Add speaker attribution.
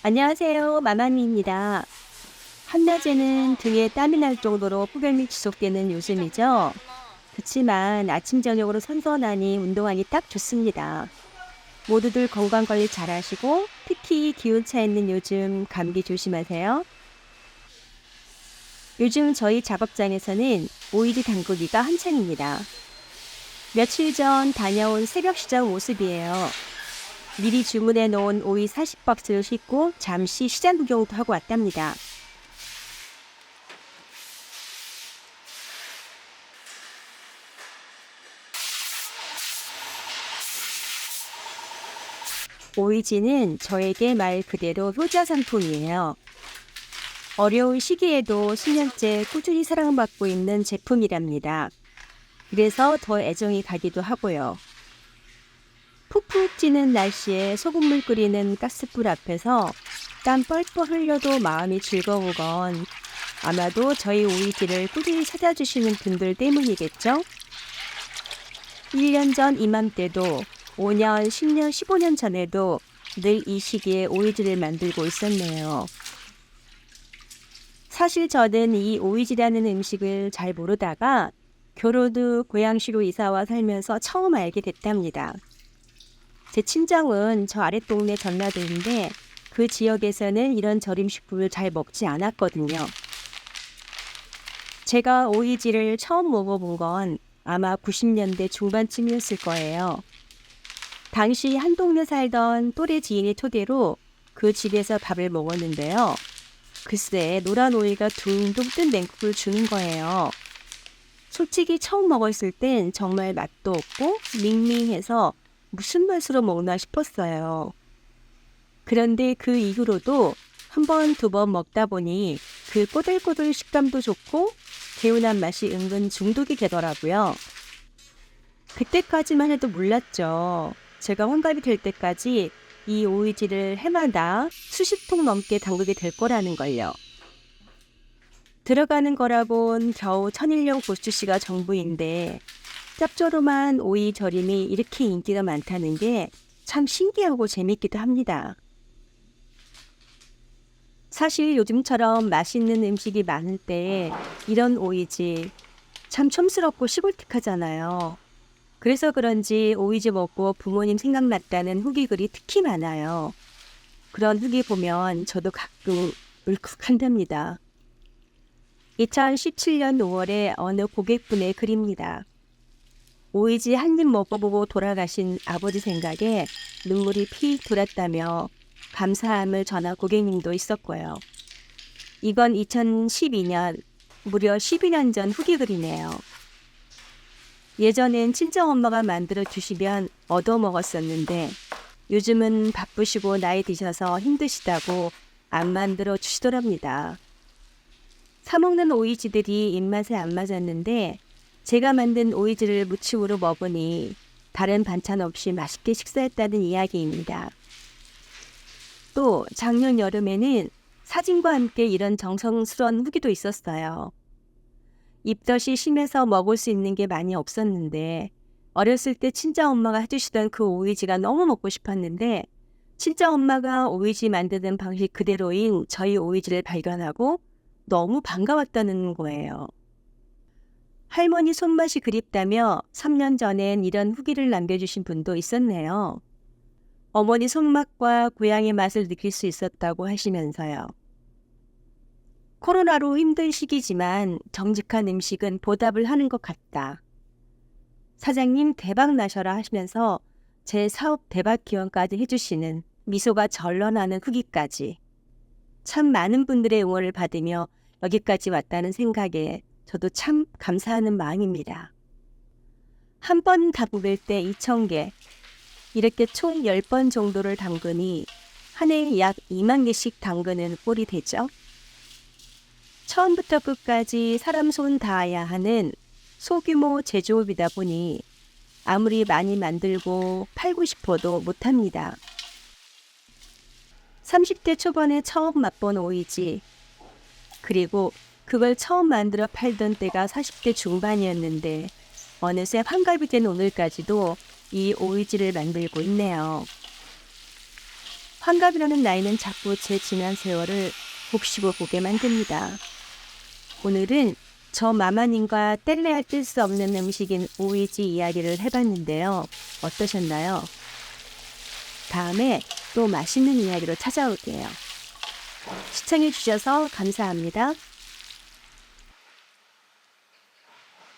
Speaker 1: 안녕하세요. 마마미입니다. 한낮에는 등에 땀이 날 정도로 폭염이 지속되는 요즘이죠. 그치만 아침 저녁으로 선선하니 운동하기 딱 좋습니다. 모두들 건강 관리 잘 하시고 특히 기온차 있는 요즘 감기 조심하세요. 요즘 저희 작업장에서는 오이지 담그기가 한창입니다. 며칠 전 다녀온 새벽 시장 모습이에요. 미리 주문해 놓은 오이 40박스를 싣고 잠시 시장 구경도 하고 왔답니다. 오이지는 저에게 말 그대로 효자 상품이에요. 어려운 시기에도 수년째 꾸준히 사랑받고 있는 제품이랍니다. 그래서 더 애정이 가기도 하고요. 푹푹 찌는 날씨에 소금물 끓이는 가스불 앞에서 땀 뻘뻘 흘려도 마음이 즐거운 건 아마도 저희 오이지를 꾸준히 찾아주시는 분들 때문이겠죠? 1년 전 이맘때도 5년, 10년, 15년 전에도 늘 이 시기에 오이지를 만들고 있었네요. 사실 저는 이 오이지라는 음식을 잘 모르다가 후 고양시로 이사와 살면서 처음 알게 됐답니다. 제 친정은 저 아랫동네 전라도인데 그 지역에서는 이런 절임식품을 잘 먹지 않았거든요. 제가 오이지를 처음 먹어본 건 아마 90년대 중반쯤이었을 거예요. 당시 한 동네 살던 또래 지인의 토대로 그 집에서 밥을 먹었는데요. 글쎄 노란 오이가 둥둥 뜬 냉국을 주는 거예요. 솔직히 처음 먹었을 땐 정말 맛도 없고 밍밍해서 무슨 맛으로 먹나 싶었어요. 그런데 그 이후로도 한 번, 두 번 먹다 보니 그 꼬들꼬들 식감도 좋고 개운한 맛이 은근 중독이 되더라고요. 그때까지만 해도 몰랐죠. 제가 환갑이 될 때까지 이 오이지를 해마다 수십 통 넘게 담그게 될 거라는 걸요. 들어가는 거라곤 겨우 천일용 고추씨가 전부인데 짭조름한 오이 절임이 이렇게 인기가 많다는 게 참 신기하고 재밌기도 합니다. 사실 요즘처럼 맛있는 음식이 많을 때 이런 오이지 참 촌스럽고 시골틱하잖아요. 그래서 그런지 오이지 먹고 부모님 생각났다는 후기 글이 특히 많아요. 그런 후기 보면 저도 가끔 울컥한답니다. 2017년 5월에 어느 고객분의 글입니다. 오이지 한 입 먹어보고 돌아가신 아버지 생각에 눈물이 피 돌았다며 감사함을 전한 고객님도 있었고요. 이건 2012년, 무려 12년 전 후기 글이네요. 예전엔 친정엄마가 만들어 주시면 얻어 먹었었는데 요즘은 바쁘시고 나이 드셔서 힘드시다고 안 만들어 주시더랍니다. 사먹는 오이지들이 입맛에 안 맞았는데 제가 만든 오이지를 무침으로 먹으니 다른 반찬 없이 맛있게 식사했다는 이야기입니다. 또 작년 여름에는 사진과 함께 이런 정성스러운 후기도 있었어요. 입덧이 심해서 먹을 수 있는 게 많이 없었는데 어렸을 때 친정 엄마가 해주시던 그 오이지가 너무 먹고 싶었는데 친정 엄마가 오이지 만드는 방식 그대로인 저희 오이지를 발견하고 너무 반가웠다는 거예요. 할머니 손맛이 그립다며 3년 전엔 이런 후기를 남겨주신 분도 있었네요. 어머니 손맛과 고향의 맛을 느낄 수 있었다고 하시면서요. 코로나로 힘든 시기지만 정직한 음식은 보답을 하는 것 같다. 사장님 대박 나셔라 하시면서 제 사업 대박 기원까지 해주시는 미소가 절러나는 후기까지. 참 많은 분들의 응원을 받으며 여기까지 왔다는 생각에 저도 참 감사하는 마음입니다. 한번 담글 때 2,000개, 이렇게 총 10번 정도를 담그니 한 해에 약 2만 개씩 담그는 꼴이 되죠. 처음부터 끝까지 사람 손 닿아야 하는 소규모 제조업이다 보니 아무리 많이 만들고 팔고 싶어도 못합니다. 30대 초반에 처음 맛본 오이지. 그리고 그걸 처음 만들어 팔던 때가 40대 중반이었는데 어느새 환갑이 된 오늘까지도 이 오이지를 만들고 있네요. 환갑이라는 나이는 자꾸 제 지난 세월을 곱씹어 보게 만듭니다. 오늘은 저 마마님과 뗄래야 뗄 수 없는 음식인 오이지 이야기를 해봤는데요. 어떠셨나요? 다음에 또 맛있는 이야기로 찾아올게요. 시청해주셔서 감사합니다.